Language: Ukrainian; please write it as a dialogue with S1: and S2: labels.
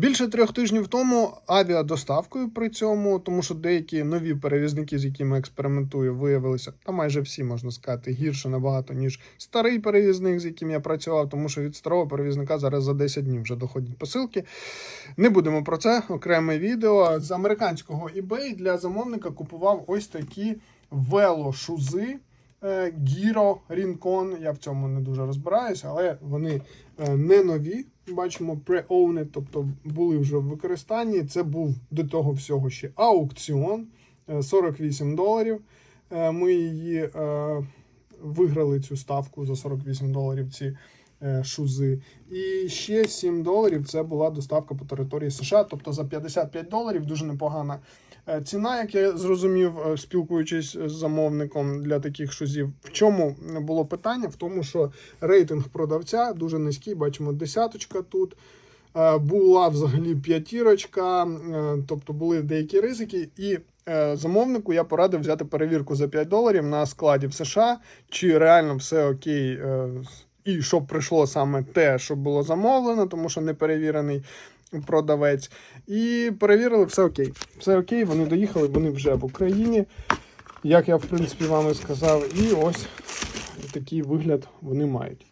S1: Більше трьох тижнів тому авіадоставкою при цьому, тому що деякі нові перевізники, з якими експериментую, виявилися, та майже всі можна сказати, гірше набагато, ніж старий перевізник, з яким я працював, тому що від старого перевізника зараз за 10 днів вже доходять посилки. Не будемо про це. Окреме відео з американського eBay для замовника купував ось такі велошузи. Е, Рінкон, я в цьому не дуже розбираюся, але вони е, не нові. Бачимо, pre-owned, тобто були вже в використанні. Це був до того всього ще аукціон е, 48 доларів. Е, Ми її виграли цю ставку за 48 доларів. Ці шузи. І ще 7 доларів це була доставка по території США. Тобто за 55 доларів дуже непогана е, ціна, як я зрозумів, е, спілкуючись з замовником для таких шузів. В чому було питання? В тому, що рейтинг продавця дуже низький. Бачимо, десяточка тут. Е, Була взагалі п'ятірочка, е, тобто були деякі ризики, і е, замовнику я порадив взяти перевірку за 5 доларів на складі в США, чи реально все окей, е, і щоб прийшло саме те, що було замовлено, тому що не перевірений продавець. І перевірили, все окей. Все окей, вони доїхали, вони вже в Україні. Як я в принципі вам і сказав, і ось такий вигляд вони мають.